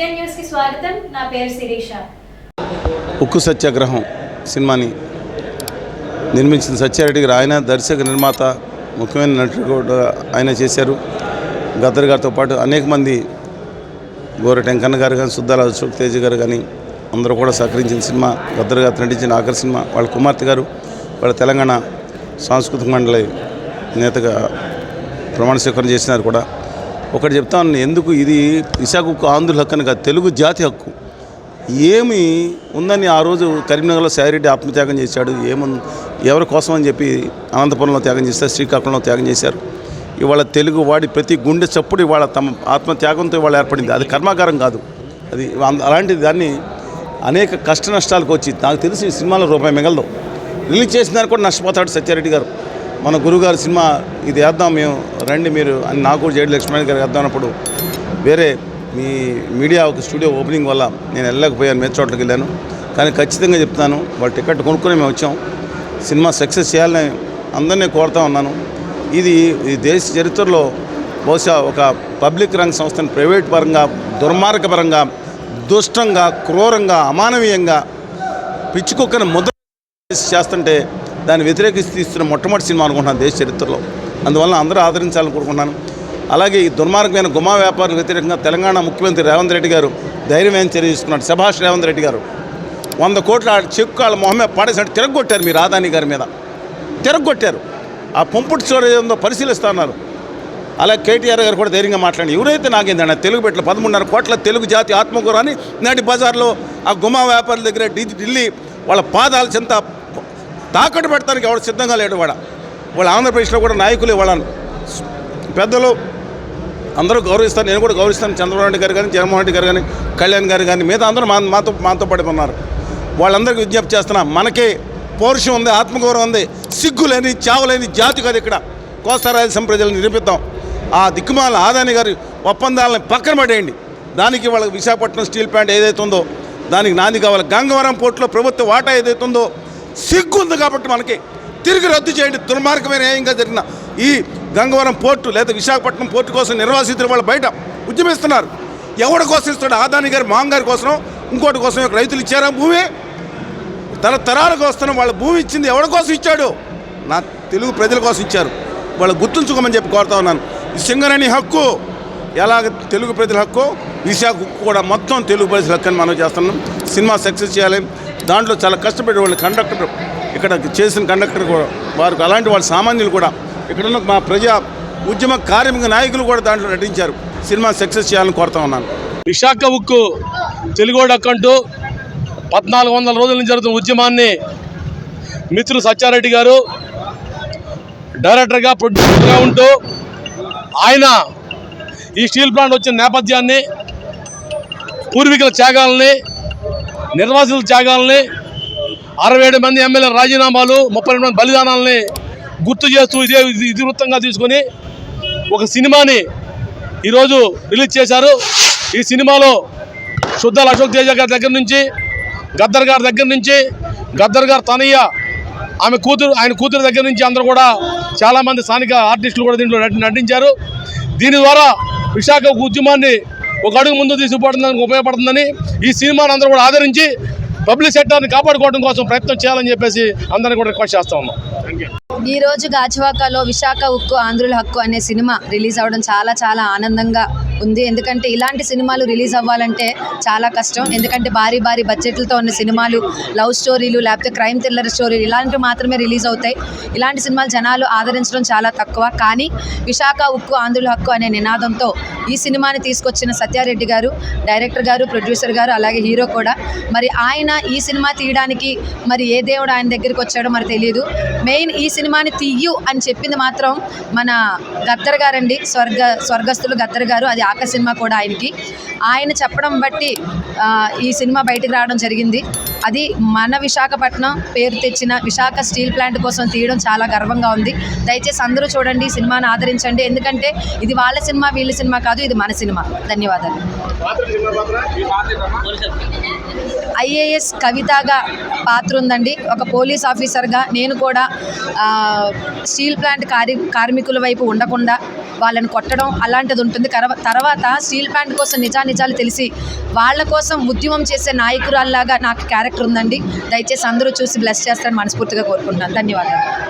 స్వాగతం. నా పేరు శిరీష. ఉక్కు సత్యాగ్రహం సినిమాని నిర్మించిన సత్యారెడ్డి గారు ఆయన దర్శక నిర్మాత ముఖ్యమైన నటుడు కూడా ఆయన చేశారు. గద్దర్ గారితో పాటు అనేక మంది గోర టెంకన్న గారు కానీ సుద్దాల అశోక్ తేజ్ గారు కానీ అందరూ కూడా సహకరించిన సినిమా. గద్దర్ గారు నటించిన ఆఖరి సినిమా వాళ్ళ కుమార్తె గారు వాళ్ళ తెలంగాణ సాంస్కృతిక మండలి నేతగా ప్రమాణ స్వీకారం చేసినారు కూడా. ఒకటి చెప్తాను ఎందుకు ఇది విశాఖ ఆంధ్రుల హక్కు అని కాదు తెలుగు జాతి హక్కు. ఏమి ఉందని ఆ రోజు కరీంనగర్లో సాయిరెడ్డి ఆత్మత్యాగం చేశాడు ఏముంది ఎవరి కోసం అని చెప్పి అనంతపురంలో త్యాగం చేశారు శ్రీకాకుళంలో త్యాగం చేశారు. ఇవాళ తెలుగు వాడి ప్రతి గుండె చప్పుడు ఇవాళ తమ ఆత్మత్యాగంతో ఇవాళ ఏర్పడింది. అది కర్మాగారం కాదు. అది అంద- అలాంటి దాన్ని అనేక కష్ట నష్టాలకు వచ్చి నాకు తెలిసి సినిమాలో రూపాయి మిగలదు. రిలీజ్ చేసిన దానికి కూడా నష్టపోతాడు సత్యారెడ్డి గారు. మన గురుగారు సినిమా ఇది వేద్దాం మేము రండి మీరు అని నాకు జేడి లక్ష్మణ్ గారు వేద్దాం అన్నప్పుడు వేరే మీ మీడియా ఒక స్టూడియో ఓపెనింగ్ వల్ల నేను వెళ్ళలేకపోయాను మీద చోట్లకి వెళ్ళాను. కానీ ఖచ్చితంగా చెప్తాను వాళ్ళు టికెట్ కొనుక్కొని మేము వచ్చాం. సినిమా సక్సెస్ చేయాలని అందరినీ కోరుతా ఉన్నాను. ఇది ఈ దేశ చరిత్రలో బహుశా ఒక పబ్లిక్ రంగ సంస్థని ప్రైవేట్ పరంగా దుర్మార్గపరంగా దుష్టంగా క్రూరంగా అమానవీయంగా పిచ్చుకొక్కని ముద్ర చేస్తుంటే దాన్ని వ్యతిరేకిస్తూ ఇస్తున్న మొట్టమొదటి సినిమా అనుకుంటున్నాను దేశ చరిత్రలో. అందువల్ల అందరూ ఆదరించాలని కోరుకుంటున్నాను. అలాగే ఈ దుర్మార్గమైన గుమా వ్యాపారులకు వ్యతిరేకంగా తెలంగాణ ముఖ్యమంత్రి రేవంత్ రెడ్డి గారు ధైర్యమైన చర్య తీసుకున్నాడు? సభాష్ రేవంత్ రెడ్డి గారు. వంద కోట్ల చెక్కు వాళ్ళ మొహమే పాడేసినట్టు తిరగొట్టారు మీరు రాధాని గారి మీద. తిరగొట్టారు. ఆ పంపుడు స్టోరేజ్ ఉందో పరిశీలిస్తున్నారు. అలా కేటీఆర్ గారు కూడా ధైర్యంగా మాట్లాడి ఎవరైతే నాకేందన్న తెలుగు పెట్టిన పదమూడున్నర కోట్ల తెలుగు జాతి ఆత్మకూరని నాటి బజార్లో ఆ గుమా వ్యాపారుల దగ్గర ఢిల్లీ వాళ్ళ పాదాల చెంత తాకట్టు పెడతానికి ఎవడు సిద్ధంగా లేడు వాడ. వాళ్ళ ఆంధ్రప్రదేశ్లో కూడా నాయకులు వాళ్ళను పెద్దలు అందరూ గౌరవిస్తారు. నేను కూడా గౌరవిస్తాను. చంద్రబాబు నాయుడు గారు కానీ జగన్మోహన్ రెడ్డి గారు కానీ కళ్యాణ్ గారు కానీ మిగతా అందరూ మా మాతో మాతో పడి ఉన్నారు. వాళ్ళందరికీ విజ్ఞప్తి చేస్తున్నా మనకే పౌరుషం ఉంది ఆత్మగౌరవం ఉంది. సిగ్గులేని చావులేని జాతి కాదు ఇక్కడ. కోస్తా రాయలసీమ ప్రజలను నిరూపిద్దాం. ఆ దిక్కుమాల ఆదాని గారి ఒప్పందాలను పక్కన పడేయండి. దానికి వాళ్ళకి విశాఖపట్నం స్టీల్ ప్లాంట్ ఏదైతే ఉందో దానికి నాంది కావాలి. గంగవరం పోర్టులో ప్రభుత్వ వాటా ఏదైతే ఉందో సిగ్గు ఉంది కాబట్టి మనకి తిరిగి రద్దు చేయండి. దుర్మార్గమైన న్యాయంగా జరిగిన ఈ గంగవరం పోర్టు లేదా విశాఖపట్నం పోర్టు కోసం నిర్వాసితులు వాళ్ళు బయట ఉద్యమిస్తున్నారు. ఎవరి కోసం ఇస్తాడు ఆదాని గారి మాంగారి కోసం ఇంకోటి కోసం రైతులు ఇచ్చారా భూమి? తరతరాలకు వస్తున్న వాళ్ళ భూమి ఇచ్చింది ఎవరి కోసం ఇచ్చాడు? నా తెలుగు ప్రజల కోసం ఇచ్చారు. వాళ్ళు గుర్తుంచుకోమని చెప్పి కోరుతా ఉన్నాను. ఈ సింగరేణి హక్కు ఎలాగ తెలుగు ప్రజల హక్కు? విశాఖ హక్కు కూడా మొత్తం తెలుగు ప్రజల హక్కు అని మనం చేస్తున్నాం. సినిమా సక్సెస్ చేయాలి. దాంట్లో చాలా కష్టపడే వాళ్ళు కండక్టర్ ఇక్కడ చేసిన కండక్టర్ కూడా వారు అలాంటి వాళ్ళ సామాన్యులు కూడా. ఇక్కడ ఉన్న మా ప్రజా ఉద్యమ కార్మిక నాయకులు కూడా దాంట్లో నటించారు. సినిమా సక్సెస్ చేయాలని కోరుతా ఉన్నాను. విశాఖ ఉక్కు తెలుగోడు అక్కంటూ పద్నాలుగు వందల రోజుల నుంచి జరుగుతున్న ఉద్యమాన్ని మిత్రులు సత్యారెడ్డి గారు డైరెక్టర్గా ప్రొడ్యూసర్గా ఉంటూ ఆయన ఈ స్టీల్ ప్లాంట్ వచ్చిన నేపథ్యాన్ని పూర్వీకుల త్యాగాలని నిర్వాసితుల త్యాగాలని అరవై ఏడు మంది ఎమ్మెల్యే రాజీనామాలు ముప్పై రెండు మంది బలిదానాలని గుర్తు చేస్తూ ఇదే ఇతివృత్తంగా తీసుకొని ఒక సినిమాని ఈరోజు రిలీజ్ చేశారు. ఈ సినిమాలో శుద్ధాల అశోక్ తేజ గారి దగ్గర నుంచి గద్దర్ గారి దగ్గర నుంచి గద్దర్ గారు తనయ్య ఆమె కూతురు ఆయన కూతురు దగ్గర నుంచి అందరూ కూడా చాలామంది స్థానిక ఆర్టిస్టులు కూడా దీంట్లో నటించారు. దీని ద్వారా విశాఖ ఉద్యమాన్ని ఒక అడుగు ముందు తీసుకుపోవడానికి ఉపయోగపడుతుందని ఈ సినిమాను అందరూ కూడా ఆదరించి పబ్లిక్ సెక్టర్ని కాపాడుకోవడం కోసం ప్రయత్నం చేయాలని చెప్పేసి అందరినీ కూడా రిక్వెస్ట్ చేస్తా ఉన్నాం. ఈ రోజు గాజువాకలో విశాఖ ఉక్కు ఆంధ్రుల హక్కు అనే సినిమా రిలీజ్ అవ్వడం చాలా చాలా ఆనందంగా ఉంది. ఎందుకంటే ఇలాంటి సినిమాలు రిలీజ్ అవ్వాలంటే చాలా కష్టం. ఎందుకంటే భారీ భారీ బడ్జెట్లతో ఉన్న సినిమాలు లవ్ స్టోరీలు లేకపోతే క్రైమ్ థ్రిల్లర్ స్టోరీలు ఇలాంటివి మాత్రమే రిలీజ్ అవుతాయి. ఇలాంటి సినిమాలు జనాలు ఆదరించడం చాలా తక్కువ. కానీ విశాఖ ఉక్కు ఆంధ్రుల హక్కు అనే నినాదంతో ఈ సినిమాని తీసుకొచ్చిన సత్యారెడ్డి గారు డైరెక్టర్ గారు ప్రొడ్యూసర్ గారు అలాగే హీరో కూడా. మరి ఆయన ఈ సినిమా తీయడానికి మరి ఏ దేవుడు ఆయన దగ్గరికి వచ్చాడో మరి తెలియదు మెయిన్ ఈ సినిమాని తీయు అని చెప్పింది మాత్రం మన గద్దర్ గారండి. స్వర్గ స్వర్గస్థులు గద్దర్ గారు. అది కాక సినిమా కూడా ఆయనకి. ఆయన చెప్పడం బట్టి ఈ సినిమా బయటకు రావడం జరిగింది. అది మన విశాఖపట్నం పేరు తెచ్చిన విశాఖ స్టీల్ ప్లాంట్ కోసం తీయడం చాలా గర్వంగా ఉంది. దయచేసి అందరూ చూడండి ఈ ఆదరించండి. ఎందుకంటే ఇది వాళ్ళ సినిమా వీళ్ళ సినిమా కాదు ఇది మన సినిమా. ధన్యవాదాలు. ఐఏఎస్ కవితగా పాత్ర ఉందండి. ఒక పోలీస్ ఆఫీసర్గా నేను కూడా స్టీల్ ప్లాంట్ కార్మికుల వైపు ఉండకుండా వాళ్ళని కొట్టడం అలాంటిది ఉంటుంది. తర్వాత స్టీల్ ప్లాంట్ కోసం నిజానిజాలు తెలిసి వాళ్ళ కోసం ఉద్యమం చేసే నాయకురాల్లాగా నాకు క్యారెక్టర్ ఉందండి. దయచేసి అందరూ చూసి బ్లెస్ చేస్తారని మనస్ఫూర్తిగా కోరుకుంటున్నాను. ధన్యవాదాలు.